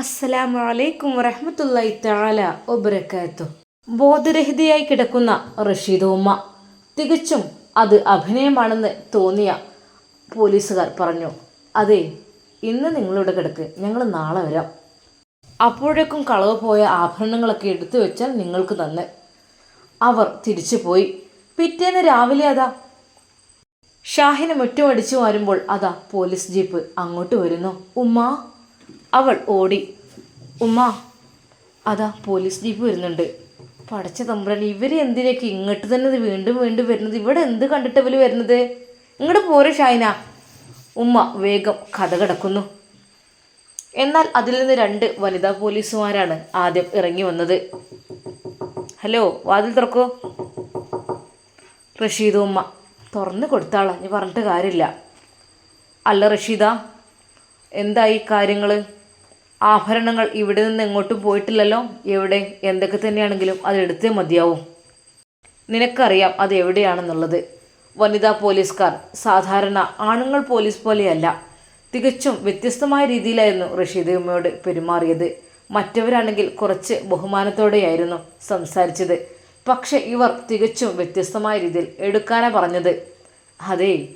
അസ്സലാമു അലൈക്കും വറഹമത്തല്ലായി താല ഒബ്രക്കാത്തു ബോധരഹിതയായി കിടക്കുന്ന റഷീദ് ഉമ്മ. തികച്ചും അത് അഭിനയമാണെന്ന് തോന്നിയ പോലീസുകാർ പറഞ്ഞു അതെ ഇന്ന് നിങ്ങളുടെ കിടക്ക് ഞങ്ങൾ നാളെ വരാം. അപ്പോഴേക്കും കളവ് പോയ ആഭരണങ്ങളൊക്കെ എടുത്തു വെച്ചാൽ നിങ്ങൾക്ക് തന്നെ. അവർ തിരിച്ചു പോയി. പിറ്റേന്ന് രാവിലെ അതാ. ഷാഹിനെ മുറ്റമടിച്ചു വരുമ്പോൾ അതാ പോലീസ് ജീപ്പ് അങ്ങോട്ട് വരുന്നു. ഉമ്മ അവൾ ഓടി. ഉമ്മ അതാ പോലീസ് ജീപ്പ് വരുന്നുണ്ട്. പടച്ച തമ്പുരാൻ ഇവർ എന്തിനൊക്കെ ഇങ്ങോട്ട് തന്നെ വീണ്ടും വീണ്ടും വരുന്നത്? ഇവിടെ എന്ത് കണ്ടിട്ട് ഇവർ വരുന്നത്? ഇങ്ങോട്ട് പോരെ ഷൈന ഉമ്മ വേഗം കഥ കിടക്കുന്നു. എന്നാൽ അതിൽ നിന്ന് രണ്ട് വനിതാ പോലീസുമാരാണ് ആദ്യം ഇറങ്ങി വന്നത്. ഹലോ വാതിൽ തുറക്കൂ. റഷീദ ഉമ്മ തുറന്ന് കൊടുത്താളാ നീ പറഞ്ഞിട്ട് കാര്യമില്ല. അല്ല റഷീദ എന്തായി കാര്യങ്ങൾ ആഭരണങ്ങൾ ഇവിടെ നിന്ന് എങ്ങോട്ടും പോയിട്ടില്ലല്ലോ? എവിടെ? എന്തൊക്കെ തന്നെയാണെങ്കിലും അതെടുത്തേ മതിയാവും. നിനക്കറിയാം അത് എവിടെയാണെന്നുള്ളത്. വനിതാ പോലീസുകാർ സാധാരണ ആണുങ്ങൾ പോലീസ് പോലെയല്ല തികച്ചും വ്യത്യസ്തമായ രീതിയിലായിരുന്നു റഷീദമ്മയോട് പെരുമാറിയത്. മറ്റവരാണെങ്കിൽ കുറച്ച് ബഹുമാനത്തോടെയായിരുന്നു സംസാരിച്ചത്. പക്ഷെ ഇവർ തികച്ചും വ്യത്യസ്തമായ രീതിയിൽ എടുക്കാനാ പറഞ്ഞത്. അതേ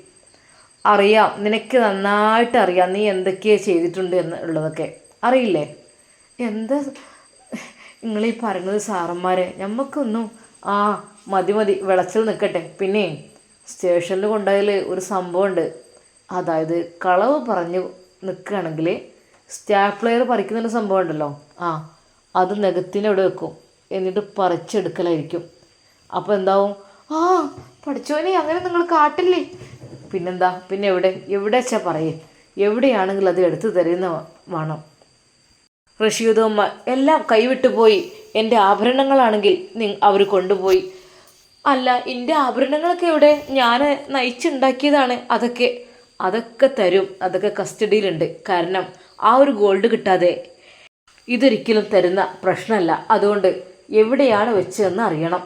അറിയാം നിനക്ക് നന്നായിട്ട് അറിയാം നീ എന്തൊക്കെയാ ചെയ്തിട്ടുണ്ട് എന്ന് ഉള്ളതൊക്കെ. അറിയില്ലേ? എന്താ നിങ്ങളീ പറയുന്നത് സാറന്മാരെ ഞമ്മക്കൊന്നും ആ മതി മതി വിളച്ചിൽ നിൽക്കട്ടെ പിന്നെ സ്റ്റേഷനിൽ കൊണ്ടുപോയാൽ ഒരു സംഭവമുണ്ട് അതായത് കളവ് പറഞ്ഞു നിൽക്കുകയാണെങ്കിൽ സ്റ്റാപ്ലെയർ പറിക്കുന്നൊരു സംഭവം ഉണ്ടല്ലോ ആ അത് നെഗത്തിനവിടെ വെക്കും. എന്നിട്ട് പറിച്ചെടുക്കലായിരിക്കും. അപ്പോൾ എന്താവും? ആ പഠിച്ചോനെ അങ്ങനെ നിങ്ങൾ കാട്ടില്ലേ? പിന്നെന്താ? പിന്നെ എവിടെ? എവിടെ വെച്ചാൽ പറയേ? എവിടെയാണെങ്കിൽ അത് എടുത്തു തരുന്ന വേണം. റഷീദമ്മ എല്ലാം കൈവിട്ടുപോയി എന്റെ ആഭരണങ്ങളാണെങ്കിൽ അവർ കൊണ്ടുപോയി. അല്ല എന്റെ ആഭരണങ്ങളൊക്കെ ഇവിടെ ഞാൻ നയിച്ചുണ്ടാക്കിയതാണ്. അതൊക്കെ അതൊക്കെ തരും. അതൊക്കെ കസ്റ്റഡിയിലുണ്ട്. കാരണം ആ ഒരു ഗോൾഡ് കിട്ടാതെ ഇതൊരിക്കലും തരുന്ന പ്രശ്നമല്ല. അതുകൊണ്ട് എവിടെയാണ് വെച്ചതെന്ന് അറിയണം.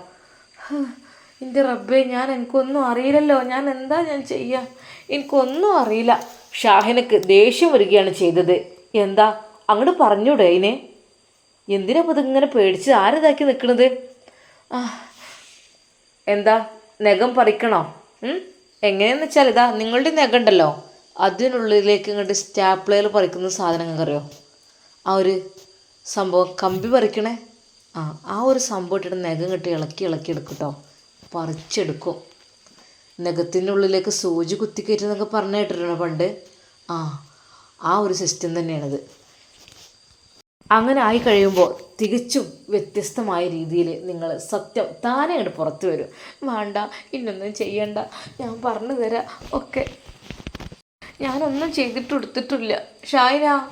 എന്റെ റബ്ബേ ഞാൻ എനിക്കൊന്നും അറിയില്ലല്ലോ. ഞാൻ എന്താ ഞാൻ ചെയ്യുക എനിക്കൊന്നും അറിയില്ല. ഷാഹിനക്ക് ദേഷ്യം വരികയാണ് ചെയ്തത്. എന്താ? അങ്ങോട്ട് പറഞ്ഞൂടെ അതിനെ എന്തിനാ അപ്പോൾ ഇതിങ്ങനെ പേടിച്ച് ആരിതാക്കി നിൽക്കണത് ആ എന്താ നഖം പറിക്കണോ? എങ്ങനെയെന്ന് വെച്ചാൽ ഇതാ നിങ്ങളുടെ നഖം ഉണ്ടല്ലോ അതിനുള്ളിലേക്ക് ഇങ്ങോട്ട് സ്റ്റാപ്ലയിൽ പറിക്കുന്ന സാധനം അറിയോ ആ ഒരു സംഭവം കമ്പി പറിക്കണേ. ആ ആ ഒരു സംഭവം ഇട്ടിട്ട് നഖം കിട്ടി ഇളക്കി ഇളക്കി എടുക്കും കേട്ടോ പറിച്ചെടുക്കും. നഖത്തിന്റെ ഉള്ളിലേക്ക് സൂചി കുത്തിക്കയറ്റെന്നൊക്കെ പറഞ്ഞു കേട്ടിട്ടുണ്ട് പണ്ട്? ആ ആ ഒരു സിസ്റ്റം തന്നെയാണിത്. അങ്ങനെ ആയി കഴിയുമ്പോൾ തികച്ചും വ്യത്യസ്തമായ രീതിയിൽ നിങ്ങൾ സത്യം താനെ അങ്ങോട്ട് പുറത്തു വരും. വേണ്ട ഇന്നൊന്നും ചെയ്യണ്ട. ഞാൻ പറഞ്ഞു തരാം. ഒക്കെ. ഞാനൊന്നും ചെയ്തിട്ട് എടുത്തിട്ടില്ല ഷായന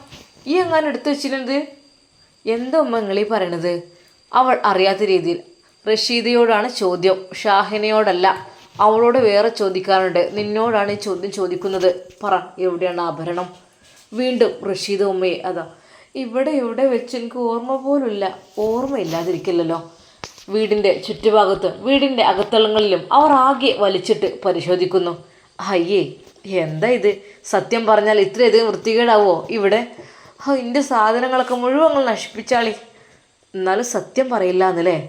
ഈ എങ്ങാനും എടുത്തു വെച്ചിരുന്നത് എന്തോ ഉമ്മ നിങ്ങളീ പറയണത്? അവൾ അറിയാത്ത രീതിയിൽ. റഷീദയോടാണ് ചോദ്യം ഷാഹിനയോടല്ല. അവളോട് വേറെ ചോദിക്കാറുണ്ട്. നിന്നോടാണ് ഈ ചോദ്യം ചോദിക്കുന്നത്. പറ എവിടെയാണ് ആഭരണം? വീണ്ടും റഷീദ ഉമ്മയെ അതാ ഇവിടെ ഇവിടെ വെച്ച് എനിക്ക് ഓർമ്മ പോലുമില്ല. ഓർമ്മയില്ലാതിരിക്കില്ലല്ലോ. വീടിന്റെ ചുറ്റുഭാഗത്ത് വീടിന്റെ അകത്തളങ്ങളിലും അവർ ആകെ വലിച്ചിട്ട് പരിശോധിക്കുന്നു. അയ്യേ എന്താ ഇത്? സത്യം പറഞ്ഞാൽ ഇത്രയധികം വൃത്തികേടാവോ ഇവിടെ? എന്റെ സാധനങ്ങളൊക്കെ മുഴുവൻ അങ്ങ് നശിപ്പിച്ചാളി. എന്നാലും സത്യം പറയില്ല എന്നല്ലേ?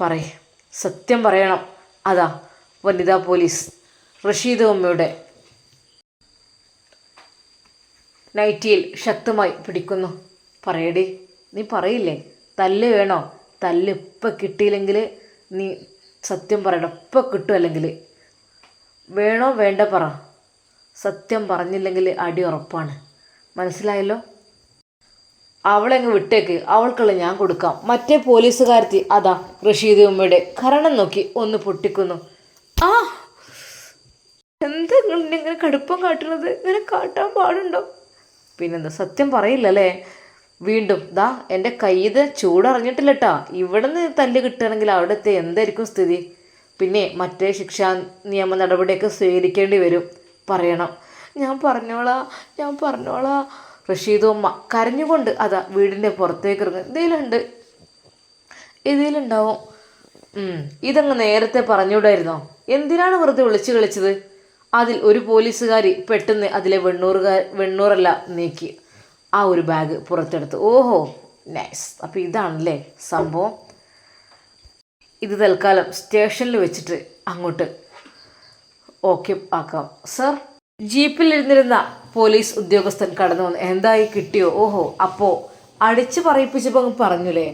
പറയ്. സത്യം പറയണം. അതാ വനിതാ പോലീസ്. റഷീദ് ഉമ്മയുടെ നൈറ്റിയിൽ ശക്തമായി പിടിക്കുന്നു. പറയടി നീ പറയില്ലേ? തല്ല് വേണോ? തല്ല് ഇപ്പം കിട്ടിയില്ലെങ്കിൽ നീ സത്യം പറയണം. ഇപ്പം കിട്ടും അല്ലെങ്കിൽ വേണോ വേണ്ട പറ. സത്യം പറഞ്ഞില്ലെങ്കിൽ അടി ഉറപ്പാണ്. മനസ്സിലായല്ലോ? അവളെങ്ങ് വിട്ടേക്ക്. അവൾക്കുള്ള ഞാൻ കൊടുക്കാം. മറ്റേ പോലീസുകാരത്തി അതാ റഷീദ് ഉമ്മയുടെ കരണം നോക്കി ഒന്ന് പൊട്ടിക്കുന്നു. ആ! എന്താ നിങ്ങൾ ഇങ്ങനെ കടുപ്പം കാട്ടുന്നത്? ഇങ്ങനെ കാട്ടാൻ പാടുണ്ടോ? പിന്നെന്താ സത്യം പറയില്ലല്ലേ? വീണ്ടും ദാ എന്റെ കയ്യത് ചൂടറിഞ്ഞിട്ടില്ല കേട്ടാ ഇവിടെ നിന്ന് തല്ല് കിട്ടുകയാണെങ്കിൽ അവിടുത്തെ എന്തായിരിക്കും സ്ഥിതി? പിന്നെ മറ്റേ ശിക്ഷാ നിയമ നടപടിയൊക്കെ സ്വീകരിക്കേണ്ടി വരും. പറയണം. ഞാൻ പറഞ്ഞോളാ ഞാൻ പറഞ്ഞോളാ. റഷീദുമ്മ കരഞ്ഞുകൊണ്ട് അതാ വീടിന്റെ പുറത്തേക്ക് ഇറങ്ങും. ഇതിലുണ്ട്. ഇതിലുണ്ടാവും. ഇതങ്ങ് നേരത്തെ പറഞ്ഞുകൂടായിരുന്നോ? എന്തിനാണ് വെറുതെ വിളിച്ചു കളിച്ചത്? അതിൽ ഒരു പോലീസുകാരി പെട്ടെന്ന് അതിലെ വെണ്ണൂറുകാർ വെണ്ണൂറല്ല നീക്കി ആ ഒരു ബാഗ് പുറത്തെടുത്തു. ഓഹോ നൈസ് അപ്പോൾ ഇതാണല്ലേ സംഭവം. ഇത് തൽക്കാലം സ്റ്റേഷനിൽ വെച്ചിട്ട് അങ്ങോട്ട് ഓക്കെ ആക്കാം. സർ ജീപ്പിൽ ഇരുന്നിരുന്ന പോലീസ് ഉദ്യോഗസ്ഥൻ കടന്നു വന്ന് എന്തായി കിട്ടിയോ? ഓഹോ അപ്പോൾ അടിച്ച് പറയിപ്പിച്ചപ്പോൾ അങ്ങ് പറഞ്ഞുല്ലേ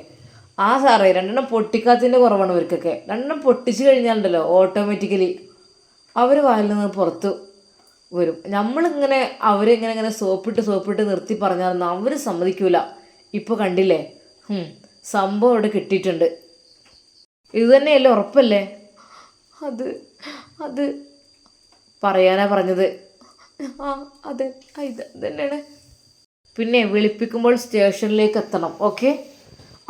ആ സാറേ രണ്ടെണ്ണം പൊട്ടിക്കാത്തതിന്റെ കുറവാണ് ഇവർക്കൊക്കെ. രണ്ടെണ്ണം പൊട്ടിച്ച് കഴിഞ്ഞാലുണ്ടല്ലോ ഓട്ടോമാറ്റിക്കലി അവർ വായിൽ നിന്ന് പുറത്ത് വരും. നമ്മളിങ്ങനെ അവരിങ്ങനെ ഇങ്ങനെ സോപ്പിട്ട് സോപ്പിട്ട് നിർത്തി പറഞ്ഞാലൊന്നും അവർ സമ്മതിക്കൂല. ഇപ്പോൾ കണ്ടില്ലേ? സംഭവം അവിടെ കിട്ടിയിട്ടുണ്ട്. ഇത് തന്നെയല്ലേ ഉറപ്പല്ലേ? അത് അത്. പറയാനാ പറഞ്ഞത്. ആ അതെ. ഇത് തന്നെയാണ്. പിന്നെ വിളിപ്പിക്കുമ്പോൾ സ്റ്റേഷനിലേക്ക് എത്തണം ഓക്കെ?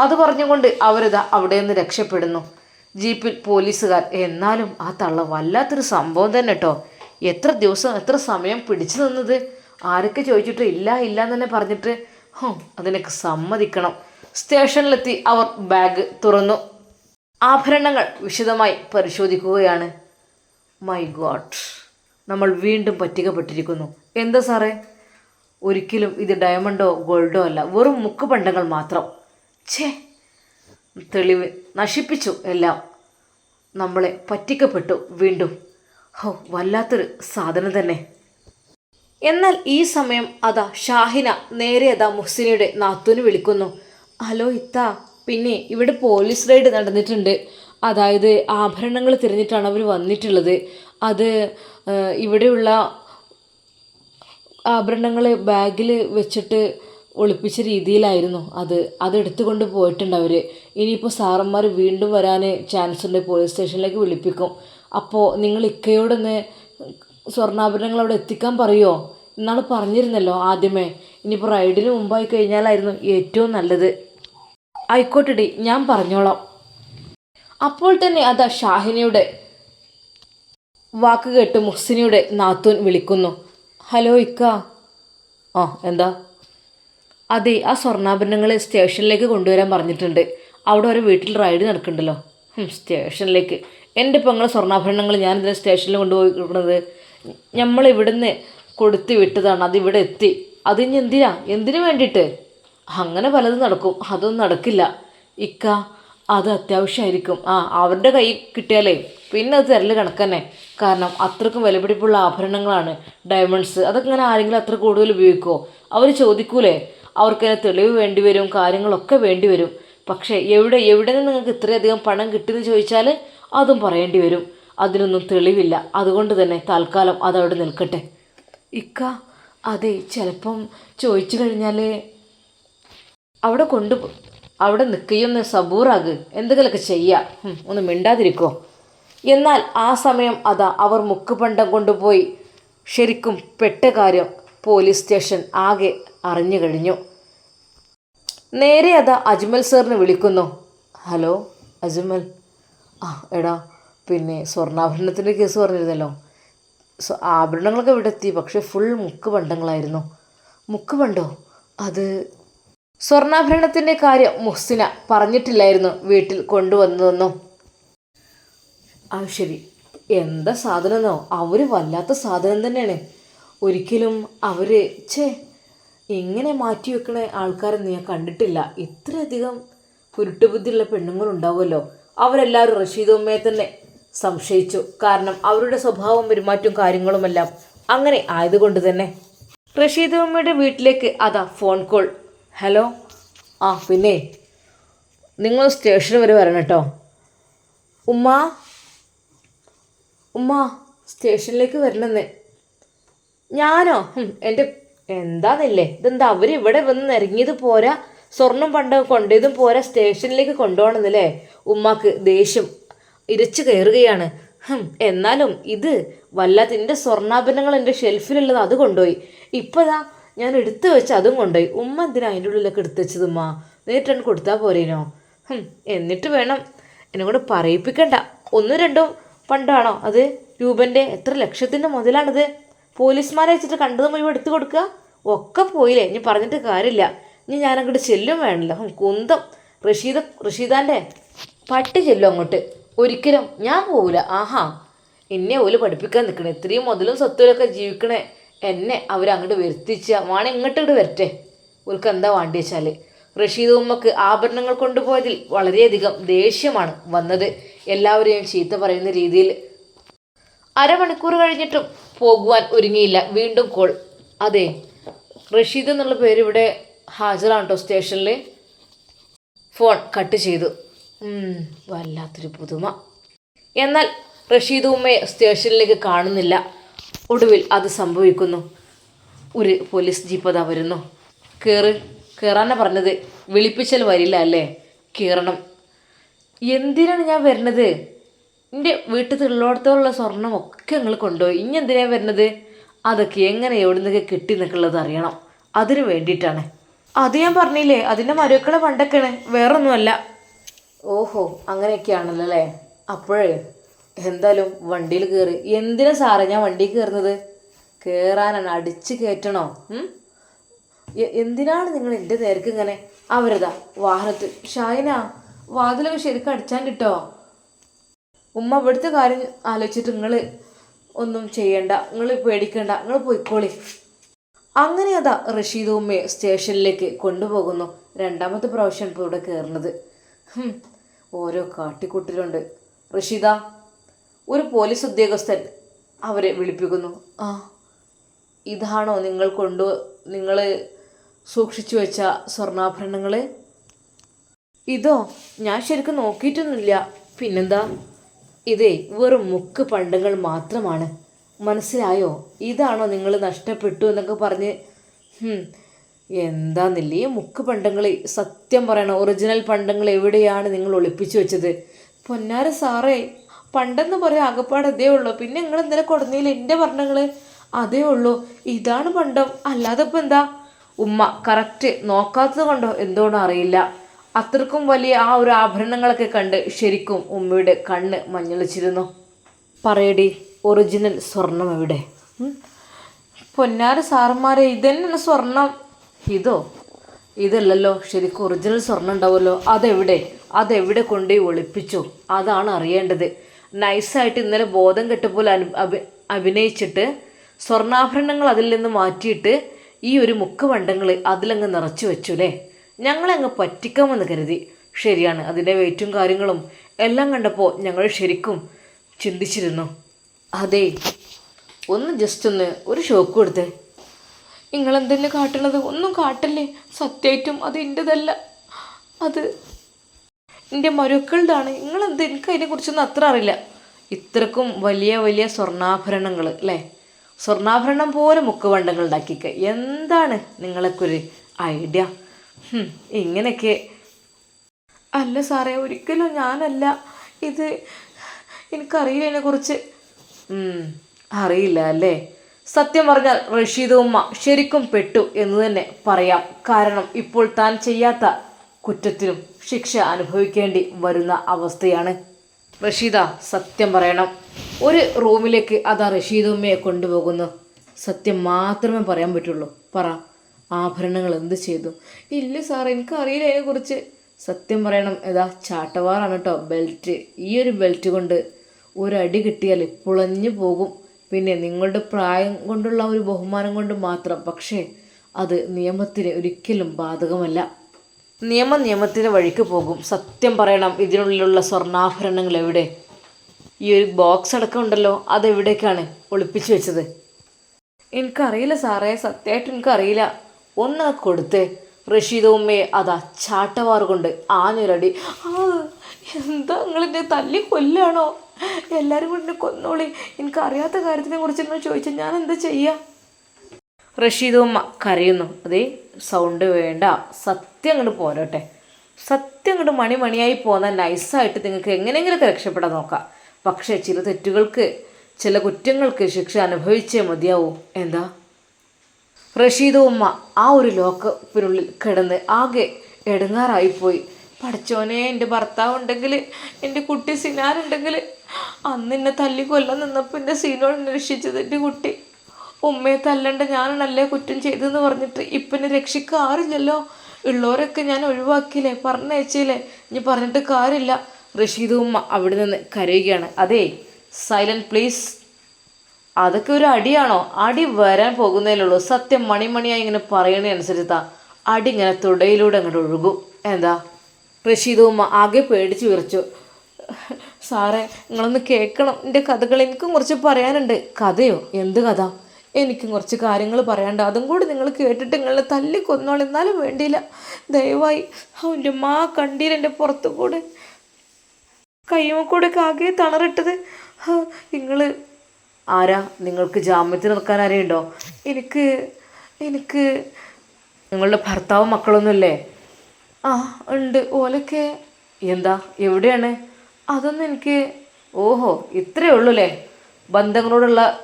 അത് പറഞ്ഞുകൊണ്ട് അവരിതാ അവിടെ നിന്ന് രക്ഷപ്പെടുന്നു. ജീപ്പിൽ പോലീസുകാർ. എന്നാലും ആ തള്ള വല്ലാത്തൊരു സംഭവം തന്നെ കേട്ടോ എത്ര ദിവസം എത്ര സമയം പിടിച്ചു നിന്നത്? ആരൊക്കെ ചോദിച്ചിട്ട് ഇല്ല ഇല്ല എന്ന് തന്നെ പറഞ്ഞിട്ട്? ഹോ അതിനൊക്കെ സമ്മതിക്കണം. സ്റ്റേഷനിലെത്തി അവർ ബാഗ് തുറന്നു. ആഭരണങ്ങൾ വിശദമായി പരിശോധിക്കുകയാണ്. മൈ ഗോഡ് നമ്മൾ വീണ്ടും പറ്റിക്കപ്പെട്ടിരിക്കുന്നു. എന്താ സാറേ? ഒരിക്കലും ഇത് ഡയമണ്ടോ ഗോൾഡോ അല്ല വെറും മുക്കുപണ്ടങ്ങൾ മാത്രം. ഛേ തെളിവ് നശിപ്പിച്ചു എല്ലാം. നമ്മളെ പറ്റിക്കപ്പെട്ടു വീണ്ടും. ഹോ വല്ലാത്തൊരു സാധനം തന്നെ. എന്നാൽ ഈ സമയം അതാ ഷാഹിന നേരെ അതാ മുഹ്സിനയുടെ നാത്തൂന് വിളിക്കുന്നു. ഹലോ ഇത്ത. പിന്നെ ഇവിടെ പോലീസ് റെയ്ഡ് നടന്നിട്ടുണ്ട്. അതായത് ആഭരണങ്ങൾ തിരഞ്ഞിട്ടാണ് അവർ വന്നിട്ടുള്ളത്. അത് ഇവിടെയുള്ള ആഭരണങ്ങൾ ബാഗിൽ വെച്ചിട്ട് ഒളിപ്പിച്ച രീതിയിലായിരുന്നു അത്. അതെടുത്തുകൊണ്ട് പോയിട്ടുണ്ട് അവർ ഇനിയിപ്പോൾ സാറന്മാർ വീണ്ടും വരാൻ ചാൻസ് ഉണ്ട്. പോലീസ് സ്റ്റേഷനിലേക്ക് വിളിപ്പിക്കും. അപ്പോൾ നിങ്ങൾ ഇക്കയോടൊന്ന് സ്വർണാഭരണങ്ങൾ അവിടെ എത്തിക്കാൻ പറയുമോ ഇന്നാൾ പറഞ്ഞിരുന്നല്ലോ ആദ്യമേ. ഇനിയിപ്പോൾ റൈഡിന് മുമ്പായി കഴിഞ്ഞാലായിരുന്നു ഏറ്റവും നല്ലത്. ആയിക്കോട്ടെടി ഞാൻ പറഞ്ഞോളാം. അപ്പോൾ തന്നെ അതാ ഷാഹിനിയുടെ വാക്ക് കേട്ട് മുഹ്സിനിയുടെ നാത്തൂൻ വിളിക്കുന്നു. ഹലോ ഇക്ക. ആ എന്താ? അതെ ആ സ്വർണാഭരണങ്ങൾ സ്റ്റേഷനിലേക്ക് കൊണ്ടുവരാൻ പറഞ്ഞിട്ടുണ്ട്. അവിടെ ഒരു വീട്ടിൽ റൈഡ് നടക്കുന്നുണ്ടല്ലോ. സ്റ്റേഷനിലേക്ക്. എന്റെ പെങ്ങളെ സ്വർണാഭരണങ്ങൾ ഞാൻ ഇതിനെ സ്റ്റേഷനിൽ കൊണ്ടുപോയി കൊടുക്കുന്നത് നമ്മൾ കൊടുത്ത് വിട്ടതാണ് അത് എത്തി. അത് ഇനി എന്തിനാ? എന്തിനു വേണ്ടിയിട്ട്? അങ്ങനെ പലതും നടക്കും. അതൊന്നും നടക്കില്ല. ഇക്ക അത് അത്യാവശ്യമായിരിക്കും ആ അവരുടെ കൈ കിട്ടിയാലേ പിന്നെ അത് തരൽ കണക്കന്നെ കാരണം അത്രക്കും വിലപിടിപ്പുള്ള ആഭരണങ്ങളാണ്. ഡയമണ്ട്സ്. അതൊക്കെ ഇങ്ങനെ ആരെങ്കിലും അത്ര കൂടുതൽ ഉപയോഗിക്കുമോ അവർ ചോദിക്കൂലേ? അവർക്കതിന് തെളിവ് വേണ്ടി വരും കാര്യങ്ങളൊക്കെ വേണ്ടി വരും പക്ഷേ എവിടെ എവിടെ നിന്ന് നിങ്ങൾക്ക് ഇത്രയധികം പണം കിട്ടുമെന്ന് ചോദിച്ചാൽ അതും പറയേണ്ടി വരും. അതിനൊന്നും തെളിവില്ല. അതുകൊണ്ട് തന്നെ തൽക്കാലം അതവിടെ നിൽക്കട്ടെ. ഇക്ക അതെ ചിലപ്പം ചോദിച്ചു കഴിഞ്ഞാൽ അവിടെ കൊണ്ടു അവിടെ നിൽക്കുകയൊന്ന് സബൂറാക് എന്തെങ്കിലുമൊക്കെ ചെയ്യാം. ഒന്ന് മിണ്ടാതിരിക്കോ. എന്നാൽ ആ സമയം അതാ അവർ മുക്കുപണ്ടം കൊണ്ടുപോയി. ശരിക്കും പെട്ട കാര്യം. പോലീസ് സ്റ്റേഷൻ ആകെ അറിഞ്ഞു കഴിഞ്ഞു. നേരെ അതാ അജ്മൽ സാറിന് വിളിക്കുന്നു. ഹലോ അജ്മൽ. ആ എടാ പിന്നെ സ്വർണാഭരണത്തിന്റെ കേസ് പറഞ്ഞിരുന്നല്ലോ. ആഭരണങ്ങളൊക്കെ ഇവിടെ എത്തി പക്ഷെ ഫുൾ മുക്ക് പണ്ടങ്ങളായിരുന്നു മുക്ക് പണ്ടോ അത് സ്വർണാഭരണത്തിന്റെ കാര്യം മുഹ്സിന പറഞ്ഞിട്ടില്ലായിരുന്നു വീട്ടിൽ കൊണ്ടുവന്നതൊന്നും. ആ ശരി. എന്താ സാധനമെന്നോ? അവർ വല്ലാത്ത സാധനം തന്നെയാണ്. ഒരിക്കലും അവർ ഛേ എങ്ങനെ മാറ്റി വെക്കണ ആൾക്കാരൊന്നും ഞാൻ കണ്ടിട്ടില്ല. ഇത്രയധികം കുരുട്ടുബുദ്ധിയുള്ള പെണ്ണുങ്ങളുണ്ടാവുമല്ലോ. അവരെല്ലാവരും റഷീദ് ഉമ്മയെ തന്നെ സംശയിച്ചു. കാരണം അവരുടെ സ്വഭാവം പെരുമാറ്റവും കാര്യങ്ങളുമെല്ലാം അങ്ങനെ ആയതുകൊണ്ട് തന്നെ. റഷീദ് ഉമ്മയുടെ വീട്ടിലേക്ക് അതാ ഫോൺ കോൾ. ഹലോ? ആ പിന്നെ നിങ്ങൾ സ്റ്റേഷൻ വരെ വരണം കേട്ടോ. ഉമ്മ? ഉമ്മ സ്റ്റേഷനിലേക്ക് വരണമെന്ന്. ഞാനോ? എന്റെ എന്താന്നില്ലേ? ഇതെന്താ അവർ ഇവിടെ വന്ന് ഇറങ്ങിയത് പോരാ? സ്വർണം പണ്ട് കൊണ്ടതും പോരാ സ്റ്റേഷനിലേക്ക് കൊണ്ടുപോകണമെന്നല്ലേ ഉമ്മാക്ക് ദേഷ്യം ഇരച്ചു കയറുകയാണ്. എന്നാലും ഇത് വല്ലാത്ത എന്റെ സ്വർണാഭരണങ്ങൾ എന്റെ ഷെൽഫിലുള്ളത് അത് കൊണ്ടുപോയി. ഇപ്പതാ ഞാൻ എടുത്തു വെച്ച് അതും കൊണ്ടുപോയി. ഉമ്മ എന്തിനാ അതിന്റെ ഉള്ളിലൊക്കെ എടുത്തു വെച്ചത് ഉമ്മ? നേരിട്ടാണ് കൊടുത്താൽ പോരേനോ? എന്നിട്ട് വേണം എന്നെ കൊണ്ട് പറയിപ്പിക്കണ്ട. ഒന്നും രണ്ടും പണ്ടാണോ? അത് രൂപന്റെ എത്ര ലക്ഷത്തിന്റെ മുതലാണിത്? പോലീസ്മാരെ വെച്ചിട്ട് കണ്ടത് മുഴുവൻ എടുത്തു കൊടുക്കുക. ഒക്കെ പോയില്ലേ. ഇനി പറഞ്ഞിട്ട് കാര്യമില്ല. ഇനി ഞാൻ അങ്ങോട്ട് ചെല്ലും വേണമല്ലോ കുന്തം. റഷീദ റഷീദാന്റെ പട്ടി ചെല്ലും അങ്ങോട്ട്. ഒരിക്കലും ഞാൻ പോവില്ല ആഹാ. എന്നെ ഓൽ പഠിപ്പിക്കാൻ നിൽക്കണേ ഇത്രയും മുതലും സ്വത്തുകളൊക്കെ ജീവിക്കണേ. എന്നെ അവരങ്ങോട്ട് വരുത്തിച്ച. വാണ ഇങ്ങോട്ട് ഇങ്ങോട്ട് വരട്ടെ. ഓൽക്ക് എന്താ വേണ്ടി വെച്ചാൽ റഷീദ് ഉമ്മക്ക് ആഭരണങ്ങൾ കൊണ്ടുപോയതിൽ വളരെയധികം ദേഷ്യമാണ് വന്നത്. എല്ലാവരെയും ചീത്ത പറയുന്ന രീതിയിൽ അരമണിക്കൂർ കഴിഞ്ഞിട്ടും പോകുവാൻ ഒരുങ്ങിയില്ല. വീണ്ടും കോൾ. അതെ റഷീദ് എന്നുള്ള പേര് ഇവിടെ ഹാജറാണ് കേട്ടോ സ്റ്റേഷനിൽ ഫോൺ കട്ട് ചെയ്തു. വല്ലാത്തൊരു പുതുമ. എന്നാൽ റഷീദ് ഉമ്മയെ സ്റ്റേഷനിലേക്ക് കാണുന്നില്ല. ഒടുവിൽ അത് സംഭവിക്കുന്നു. ഒരു പോലീസ് ജീപ്പ് അതാ വരുന്നു. കയറ് കയറാനാ പറഞ്ഞത്. വിളിപ്പിച്ചാൽ വരില്ല അല്ലേ? കയറണം എന്തിനാണ് ഞാൻ വരുന്നത് എന്റെ വീട്ടിൽ ഉള്ളിടത്തോളം സ്വർണം ഒക്കെ നിങ്ങൾ കൊണ്ടുപോയി. ഇനി എന്തിനാണ് വരുന്നത്? അതൊക്കെ എങ്ങനെ എവിടെ നിന്നൊക്കെ കിട്ടി നിൽക്കുള്ളത് അറിയണം. അതിന് വേണ്ടിയിട്ടാണ്. അത് ഞാൻ പറഞ്ഞില്ലേ അതിന്റെ മരുക്കളെ പണ്ടൊക്കെയാണ്. വേറൊന്നുമല്ല. ഓഹോ അങ്ങനെയൊക്കെയാണല്ലോ അല്ലേ അപ്പോഴേ എന്തായാലും വണ്ടിയിൽ കയറി എന്തിനാ സാറേ ഞാൻ വണ്ടിയിൽ കയറുന്നത് കയറാനാണ് അടിച്ച് കയറ്റണോ? എന്തിനാണ് നിങ്ങൾ എന്റെ നേർക്ക് ഇങ്ങനെ? അവരതാ വാഹനത്തിൽ ഷായന വാതിലൊക്കെ ശരിക്കും അടിച്ചാൻ കിട്ടോ? ഉമ്മ ഇവിടുത്തെ കാര്യം ആലോചിച്ചിട്ട് നിങ്ങൾ ഒന്നും ചെയ്യണ്ട നിങ്ങൾ പേടിക്കണ്ട നിങ്ങൾ പോയിക്കോളി. അങ്ങനെ അതാ റഷീദ് ഉമ്മയെ സ്റ്റേഷനിലേക്ക് കൊണ്ടുപോകുന്നു. രണ്ടാമത്തെ പ്രാവശ്യം ഇപ്പോൾ ഇവിടെ കയറുന്നത് ഓരോ കാട്ടിക്കൂട്ടിലുണ്ട്. റഷീദ ഒരു പോലീസ് ഉദ്യോഗസ്ഥൻ അവരെ വിളിപ്പിക്കുന്നു. ആ ഇതാണോ നിങ്ങൾ കൊണ്ടു നിങ്ങൾ സൂക്ഷിച്ചു വെച്ച സ്വർണാഭരണങ്ങൾ ഇതോ ഞാൻ ശരിക്കും നോക്കിയിട്ടൊന്നുമില്ല. പിന്നെന്താ? ഇതേ വെറും മുക്ക് പണ്ടങ്ങൾ മാത്രമാണ്. മനസ്സിലായോ? ഇതാണോ നിങ്ങൾ നഷ്ടപ്പെട്ടു എന്നൊക്കെ പറഞ്ഞ് എന്താന്നില്ലേ? ഈ മുക്ക് പണ്ടങ്ങൾ സത്യം പറയണം ഒറിജിനൽ പണ്ടങ്ങൾ എവിടെയാണ് നിങ്ങൾ ഒളിപ്പിച്ചു വെച്ചത്? പൊന്നാര സാറേ പണ്ടെന്ന് പറയാം ആകപ്പാട് അതേ ഉള്ളൂ. പിന്നെ നിങ്ങൾ ഇന്നലെ കൊടുന്നില്ല എന്റെ പണ്ടങ്ങൾ അതേ ഉള്ളൂ. ഇതാണ് പണ്ടം. അല്ലാതെ ഇപ്പം എന്താ? ഉമ്മ കറക്റ്റ് നോക്കാത്തത് കൊണ്ടോ? എന്തോണോ അറിയില്ല. അത്രക്കും വലിയ ആ ഒരു ആഭരണങ്ങളൊക്കെ കണ്ട് ശരിക്കും ഉമ്മയുടെ കണ്ണ് മഞ്ഞളിച്ചിരുന്നു. പറയടി ഒറിജിനൽ സ്വർണം എവിടെ? പൊന്നാര സാറന്മാരെ ഇതന്നെയാണ് സ്വർണം? ഇതോ? ഇതല്ലല്ലോ ശരിക്കും ഒറിജിനൽ സ്വർണം ഉണ്ടാവുമല്ലോ. അതെവിടെ? അതെവിടെ കൊണ്ടുപോയി ഒളിപ്പിച്ചു? അതാണ് അറിയേണ്ടത്. നൈസായിട്ട് ഇന്നലെ ബോധം കെട്ടപ്പോൾ അനു അഭി അഭിനയിച്ചിട്ട് സ്വർണാഭരണങ്ങൾ അതിൽ നിന്ന് മാറ്റിയിട്ട് ഈ ഒരു മുക്ക് വണ്ടങ്ങൾ അതിലങ്ങ് നിറച്ചു വെച്ചു അല്ലേ ഞങ്ങളങ്ങ് പറ്റിക്കാമെന്ന് കരുതി. ശരിയാണ് അതിന്റെ വെയിറ്റും കാര്യങ്ങളും എല്ലാം കണ്ടപ്പോൾ ഞങ്ങൾ ശരിക്കും ചിന്തിച്ചിരുന്നു. അതെ ഒന്ന് ജസ്റ്റ് ഒന്ന് ഒരു ഷോക്ക് കൊടുത്തേ. നിങ്ങൾ കാട്ടണത് ഒന്നും കാട്ടല്ലേ. സത്യമായിട്ടും അത് എന്റെതല്ല അത് എന്റെ മരുക്കളുടെയാണ്. നിങ്ങളെന്ത്? എനിക്ക് അതിനെക്കുറിച്ചൊന്നും അത്ര അറിയില്ല. ഇത്രക്കും വലിയ വലിയ സ്വർണാഭരണങ്ങൾ അല്ലേ? സ്വർണാഭരണം പോലെ മുക്കുവണ്ടങ്ങൾ ഉണ്ടാക്കിക്ക. എന്താണ് നിങ്ങളൊക്കെ ഐഡിയ? ഇങ്ങനെയൊക്കെ. അല്ല സാറേ ഒരിക്കലും ഞാനല്ല. ഇത് എനിക്കറിയില്ല ഇതിനെക്കുറിച്ച്. അറിയില്ല അല്ലേ? സത്യം പറഞ്ഞാൽ റഷീദ് ഉമ്മ ശരിക്കും പെട്ടു എന്ന് തന്നെ പറയാം. കാരണം ഇപ്പോൾ താൻ ചെയ്യാത്ത കുറ്റത്തിനും ശിക്ഷ അനുഭവിക്കേണ്ടി വരുന്ന അവസ്ഥയാണ്. റഷീദ സത്യം പറയണം. ഒരു റൂമിലേക്ക് അതാ റഷീദ് ഉമ്മയെ കൊണ്ടുപോകുന്നു. സത്യം മാത്രമേ പറയാൻ പറ്റുള്ളൂ. പറ. ആഭരണങ്ങൾ എന്ത് ചെയ്തു? ഇല്ല സാർ എനിക്ക് എനിക്കറിയില്ല അതിനെക്കുറിച്ച്. സത്യം പറയണം ഏതാ ചാട്ടവാറാണ് കേട്ടോ ബെൽറ്റ്. ഈ ഒരു ബെൽറ്റ് കൊണ്ട് ഒരടി കിട്ടിയാൽ പുളഞ്ഞു പോകും. പിന്നെ നിങ്ങളുടെ പ്രായം കൊണ്ടുള്ള ഒരു ബഹുമാനം കൊണ്ട് മാത്രം. പക്ഷേ അത് നിയമത്തിന് ഒരിക്കലും ബാധകമല്ല. നിയമ നിയമത്തിന്റെ വഴിക്ക് പോകും. സത്യം പറയണം ഇതിനുള്ളിലുള്ള സ്വർണാഭരണങ്ങൾ എവിടെ? ഈ ഒരു ബോക്സ് അടക്കം ഉണ്ടല്ലോ അതെവിടേക്കാണ് ഒളിപ്പിച്ചു വെച്ചത്? എനിക്കറിയില്ല സാറേ സത്യമായിട്ട് എനിക്കറിയില്ല. ഒന്ന് കൊടുത്തേ. റഷീദ ഉമ്മയെ അതാ ചാട്ടവാർ കൊണ്ട് ആഞ്ഞൊരടി. ആ എന്താ നിങ്ങളെന്നെ തല്ലി കൊല്ലാണോ? എല്ലാവരും കൊണ്ട് കൊന്നോളി. എനിക്കറിയാത്ത കാര്യത്തിനെ കുറിച്ച് നിങ്ങൾ ചോദിച്ചാൽ ഞാൻ എന്താ ചെയ്യുക റഷീദ് ഉമ്മ കരയുന്നു. അതേ സൗണ്ട് വേണ്ട. സത്യം അങ്ങോട്ട് പോരട്ടെ. സത്യം അങ്ങോട്ട് മണി മണിയായി പോന്നാൽ നൈസായിട്ട് നിങ്ങൾക്ക് എങ്ങനെയെങ്കിലുമൊക്കെ രക്ഷപ്പെടാൻ നോക്കാം. പക്ഷേ ചില തെറ്റുകൾക്ക് ചില കുറ്റങ്ങൾക്ക് ശിക്ഷ അനുഭവിച്ചേ മതിയാവൂ. എന്താ? റഷീദ് ഉമ്മ ആ ഒരു ലോക്കപ്പിനുള്ളിൽ കിടന്ന് ആകെ എടുങ്ങാറായിപ്പോയി പഠിച്ചോനെ എന്റെ ഭർത്താവ് ഉണ്ടെങ്കിൽ എന്റെ കുട്ടി സിനാനുണ്ടെങ്കിൽ അന്ന് എന്നെ തല്ലി കൊല്ലാൻ നിന്നപ്പോൾ എന്റെ സീനോട് രക്ഷിച്ചത് എന്റെ കുട്ടി. ഉമ്മയെ തല്ലണ്ട ഞാനാണല്ലേ കുറ്റം ചെയ്തതെന്ന് പറഞ്ഞിട്ട് ഇപ്പം എന്നെ രക്ഷിക്കാറില്ലല്ലോ. ഉള്ളവരൊക്കെ ഞാൻ ഒഴിവാക്കിയില്ലേ പറഞ്ഞയച്ചില്ലേ ഇനി പറഞ്ഞിട്ട് കാര്യമില്ല. റഷീദ് ഉമ്മ അവിടെ നിന്ന് കരയുകയാണ്. അതേ സൈലന്റ് പ്ലീസ്. അതൊക്കെ ഒരു അടിയാണോ? അടി വരാൻ പോകുന്നതിലുള്ളൂ. സത്യം മണിമണിയായി ഇങ്ങനെ പറയണതനുസരിച്ചാ അടി ഇങ്ങനെ തുടയിലൂടെ അങ്ങോട്ട് ഒഴുകും. എന്താ? റഷീദ് ആകെ പേടിച്ചു വിറച്ചു. സാറേ നിങ്ങളൊന്ന് കേൾക്കണം. എന്റെ കഥകൾ എനിക്കും കുറച്ച് പറയാനുണ്ട്. കഥയോ? എന്ത് കഥ? എനിക്കും കുറച്ച് കാര്യങ്ങൾ പറയാണ്ട് അതും കൂടി നിങ്ങൾ കേട്ടിട്ട് നിങ്ങളെ തല്ലി കൊന്നോളൂ. എന്നാലും വേണ്ടിയില്ല. ദയവായി അവന്റെ മാ കണ്ടീൽ എന്റെ പുറത്തു കൂടെ ആകെ തണറിട്ടത് നിങ്ങൾ ആരാ? നിങ്ങൾക്ക് ജാമ്യത്തിൽ നിൽക്കാൻ ആരെയുണ്ടോ? എനിക്ക് എനിക്ക് നിങ്ങളുടെ ഭർത്താവും മക്കളൊന്നുമില്ലേ? ആ ഉണ്ട്. ഓലൊക്കെ എന്താ? എവിടെയാണ്? അതൊന്നും എനിക്ക് ഓഹോ ഇത്രയേ ഉള്ളൂ അല്ലേ ബന്ധങ്ങളോടുള്ള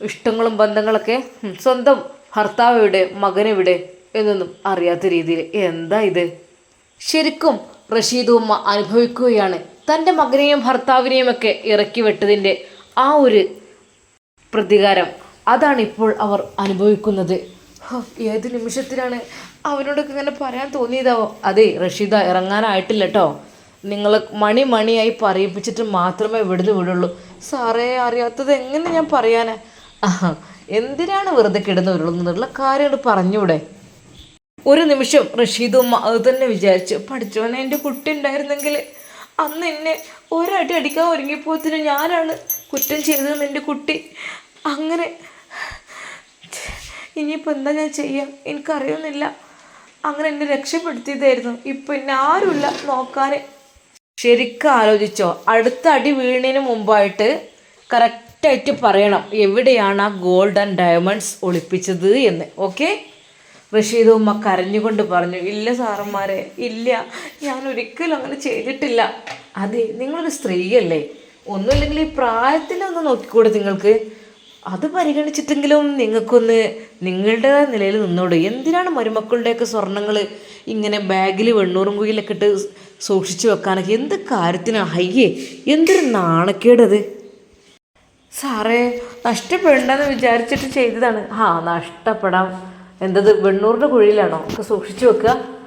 ഇഷ്ടങ്ങളും ബന്ധങ്ങളൊക്കെ? സ്വന്തം ഭർത്താവ് എവിടെ? മകനെവിടെ എന്നൊന്നും അറിയാത്ത രീതിയിൽ എന്താ ഇത്? ശരിക്കും റഷീദ് ഉമ്മ അനുഭവിക്കുകയാണ്. തന്റെ മകനെയും ഭർത്താവിനെയും ഒക്കെ ഇറക്കി വിട്ടതിന്റെ ആ ഒരു പ്രതികാരം. അതാണ് ഇപ്പോൾ അവർ അനുഭവിക്കുന്നത്. ഏത് നിമിഷത്തിലാണ് അവനോടൊക്കെ ഇങ്ങനെ പറയാൻ തോന്നിയതാവോ? അതെ റഷീദ ഇറങ്ങാനായിട്ടില്ല കേട്ടോ നിങ്ങൾ മണി മണിയായി പറയിപ്പിച്ചിട്ട് മാത്രമേ ഇവിടുന്ന് വിടുള്ളൂ. സാറേ അറിയാത്തത് എങ്ങനെ ഞാൻ പറയാനാ? എന്തിനാണ് വെറുതെ കിടന്ന് ഉരുളുന്നുള്ള കാര്യങ്ങൾ പറഞ്ഞൂടെ. ഒരു നിമിഷം റഷീദും അത് തന്നെ വിചാരിച്ചു. പഠിച്ചോനെ എന്റെ കുട്ടി ഉണ്ടായിരുന്നെങ്കിൽ അന്ന് എന്നെ ഒരടി അടിക്കാൻ ഒരുങ്ങിപ്പോത്തിന് ഞാനാണ് കുറ്റം ചെയ്തതെന്ന് എന്റെ കുട്ടി. അങ്ങനെ ഇനിയിപ്പോൾ എന്താ ഞാൻ ചെയ്യുക എനിക്കറിയുന്നില്ല. അങ്ങനെ എന്നെ രക്ഷപ്പെടുത്തിയതായിരുന്നു ഇപ്പം എന്നെ ആരുമില്ല നോക്കാൻ ശരിക്കും ആലോചിച്ചോ. അടുത്ത അടി വീണിന് മുമ്പായിട്ട് കറക്റ്റായിട്ട് പറയണം. എവിടെയാണ് ആ ഗോൾഡ് ആൻഡ് ഡയമണ്ട്സ് ഒളിപ്പിച്ചത് എന്ന്. ഓക്കെ റഷീദ് ഉമ്മ കരഞ്ഞുകൊണ്ട് പറഞ്ഞു ഇല്ല സാറന്മാരെ ഇല്ല. ഞാൻ ഒരിക്കലും അങ്ങനെ ചെയ്തിട്ടില്ല. അതെ നിങ്ങളൊരു സ്ത്രീയല്ലേ. ഒന്നുമില്ലെങ്കിൽ ഈ പ്രായത്തിലൊന്ന് നോക്കിക്കൂടെ നിങ്ങൾക്ക്? അത് പരിഗണിച്ചിട്ടെങ്കിലും നിങ്ങൾക്കൊന്ന് നിങ്ങളുടെ നിലയിൽ നിന്നോട് എന്തിനാണ് മരുമക്കളുടെയൊക്കെ സ്വർണങ്ങൾ ഇങ്ങനെ ബാഗിൽ വെണ്ണൂറും കുയിലൊക്കെ ഇട്ട് സൂക്ഷിച്ചു വെക്കാനൊക്കെ? എന്ത് കാര്യത്തിനാ ഹയ്യേ എന്തൊരു നാണക്കേടത്? സാറേ നഷ്ടപ്പെടണ്ടെന്ന് വിചാരിച്ചിട്ട് ചെയ്തതാണ്. ആ നഷ്ടപ്പെടാം. എന്തത് വെണ്ണൂറിന്റെ കുഴിയിലാണോ? ഒക്കെ സൂക്ഷിച്ചു വെക്കുക.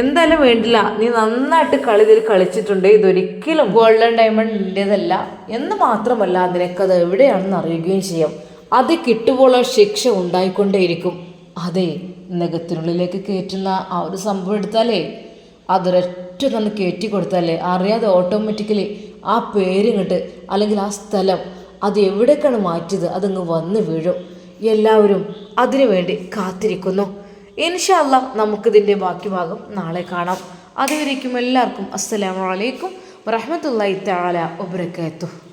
എന്തായാലും വേണ്ടില്ല. നീ നന്നായിട്ട് കളി ഇതിൽ കളിച്ചിട്ടുണ്ട്. ഇതൊരിക്കലും ഗോൾഡൻ ഡയമണ്ടിന്റെതല്ല എന്ന് മാത്രമല്ല നിനക്കത് എവിടെയാണെന്ന് അറിയുകയും ചെയ്യാം. അത് കിട്ടുമ്പോൾ ശിക്ഷ ഉണ്ടായിക്കൊണ്ടേയിരിക്കും. അതെ നഖത്തിനുള്ളിലേക്ക് കയറ്റുന്ന ആ ഒരു സംഭവം എടുത്താലേ അതൊരൊറ്റ തന്ന് കയറ്റി കൊടുത്താലേ അറിയാതെ ഓട്ടോമാറ്റിക്കലി ആ പേരിങ്ങോട്ട് അല്ലെങ്കിൽ ആ സ്ഥലം അത് എവിടേക്കാണ് മാറ്റിയത് അതങ്ങ് വന്ന് വീഴും. എല്ലാവരും അതിനു വേണ്ടി കാത്തിരിക്കുന്നു. ഇൻഷല്ല നമുക്കിതിന്റെ ബാക്കി ഭാഗം നാളെ കാണാം. അതുവരേക്കും എല്ലാവർക്കും അസ്സലാമു അലൈക്കും വറഹമത്തല്ലായി താല വബറകാതുഹു.